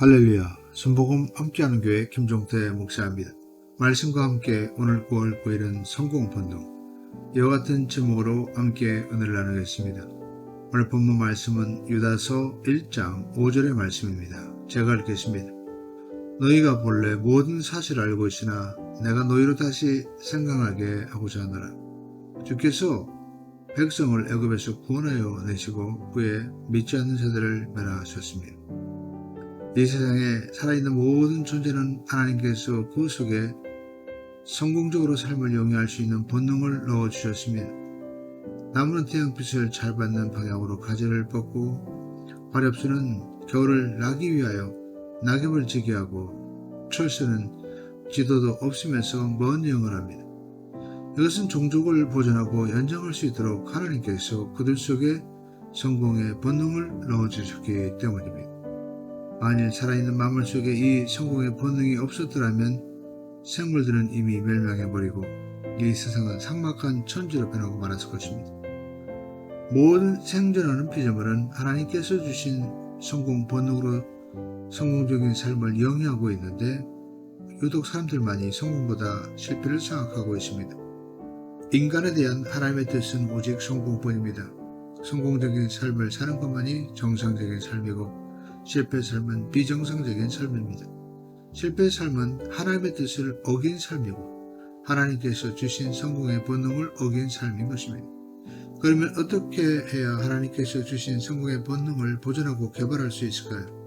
할렐루야, 순복음 함께하는 교회 김종태 목사입니다. 말씀과 함께 오늘 9월 9일은 성공 본능, 이와 같은 제목으로 함께 은혜를 나누겠습니다. 오늘 본문 말씀은 유다서 1장 5절의 말씀입니다. 제가 읽겠습니다. 너희가 본래 모든 사실을 알고 있으나 내가 너희로 다시 생각하게 하고자 하노라. 주께서 백성을 애굽에서 구원하여 내시고 후에 믿지 않는 자들을 멸하셨습니다. 이 세상에 살아있는 모든 존재는 하나님께서 그 속에 성공적으로 삶을 영위할 수 있는 본능을 넣어주셨습니다. 나무는 태양빛을 잘 받는 방향으로 가지를 뻗고 화렵수는 겨울을 나기 위하여 낙엽을 지게 하고 철새는 지도도 없으면서 먼 여행을 합니다. 이것은 종족을 보존하고 연장할 수 있도록 하나님께서 그들 속에 성공의 본능을 넣어주셨기 때문입니다. 만일 살아있는 만물 속에 이 성공의 본능이 없었더라면 생물들은 이미 멸망해버리고 이 세상은 삭막한 천지로 변하고 말았을 것입니다. 모든 생존하는 피조물은 하나님께서 주신 성공 본능으로 성공적인 삶을 영위하고 있는데 유독 사람들만이 성공보다 실패를 생각하고 있습니다. 인간에 대한 하나님의 뜻은 오직 성공뿐입니다. 성공적인 삶을 사는 것만이 정상적인 삶이고 실패 삶은 비정상적인 삶입니다. 실패 삶은 하나님의 뜻을 어긴 삶이고 하나님께서 주신 성공의 본능을 어긴 삶인 것입니다. 그러면 어떻게 해야 하나님께서 주신 성공의 본능을 보존하고 개발할 수 있을까요?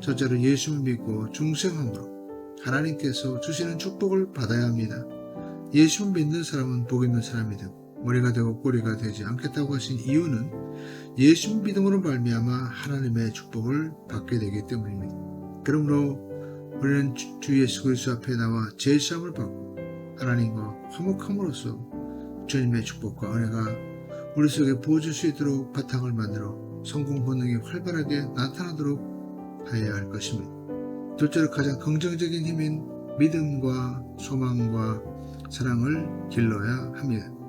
첫째로 예수를 믿고 중생함으로 하나님께서 주시는 축복을 받아야 합니다. 예수 믿는 사람은 복 있는 사람이 되고 머리가 되고 꼬리가 되지 않겠다고 하신 이유는 예수 믿음으로 말미암아 하나님의 축복을 받게 되기 때문입니다. 그러므로 우리는 주 예수 그리스도 앞에 나와 제시함을 받고 하나님과 화목함으로써 주님의 축복과 은혜가 우리 속에 부어질 수 있도록 바탕을 만들어 성공 본능이 활발하게 나타나도록 하여야 할 것입니다. 둘째로 가장 긍정적인 힘인 믿음과 소망과 사랑을 길러야 합니다.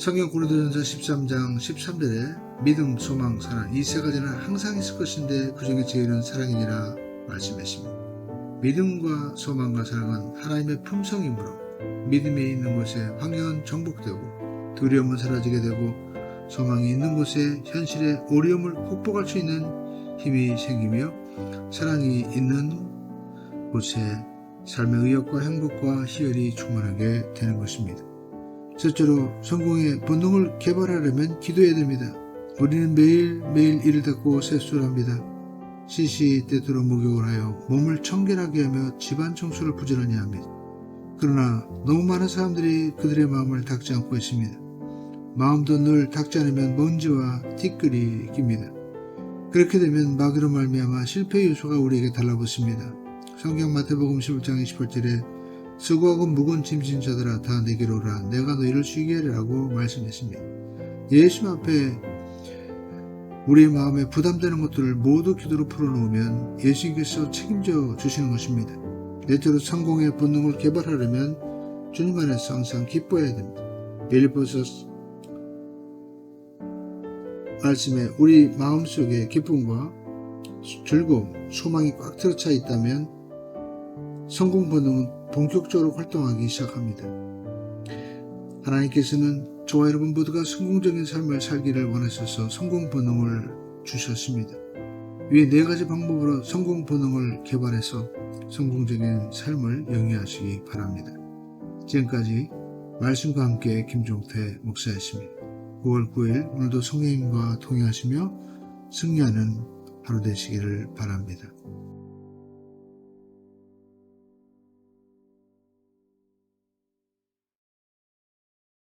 성경 고린도전서 13장 13절에 믿음, 소망, 사랑 이 세 가지는 항상 있을 것인데 그 중에 제일은 사랑이니라 말씀했습니다. 믿음과 소망과 사랑은 하나님의 품성이므로 믿음이 있는 곳에 환경은 정복되고 두려움은 사라지게 되고 소망이 있는 곳에 현실의 어려움을 극복할 수 있는 힘이 생기며 사랑이 있는 곳에 삶의 의욕과 행복과 희열이 충만하게 되는 것입니다. 첫째로 성공의 본능을 개발하려면 기도해야 됩니다. 우리는 매일매일 이를 닦고 세수를 합니다. 시시때때로 목욕을 하여 몸을 청결하게 하며 집안 청소를 부지런히 합니다. 그러나 너무 많은 사람들이 그들의 마음을 닦지 않고 있습니다. 마음도 늘 닦지 않으면 먼지와 티끌이 낍니다. 그렇게 되면 마귀로 말미암아 실패 요소가 우리에게 달라붙습니다. 성경 마태복음 11장 28절에 수고하고 무거운 짐진 자들아 다 내게로 오라 내가 너희를 쉬게 하리라고 말씀했습니다. 예수 앞에 우리의 마음에 부담되는 것들을 모두 기도로 풀어놓으면 예수님께서 책임져 주시는 것입니다. 넷째로 성공의 본능을 개발하려면 주님 안에서 항상 기뻐해야 됩니다. 빌리포스 말씀에 우리 마음속에 기쁨과 즐거움, 소망이 꽉 들어차 있다면 성공 본능은 본격적으로 활동하기 시작합니다. 하나님께서는 저와 여러분 모두가 성공적인 삶을 살기를 원하셔서 성공 본능을 주셨습니다. 위에 네 가지 방법으로 성공 본능을 개발해서 성공적인 삶을 영위하시기 바랍니다. 지금까지 말씀과 함께 김종태 목사였습니다. 9월 9일 오늘도 성령님과 통행하시며 승리하는 하루 되시기를 바랍니다.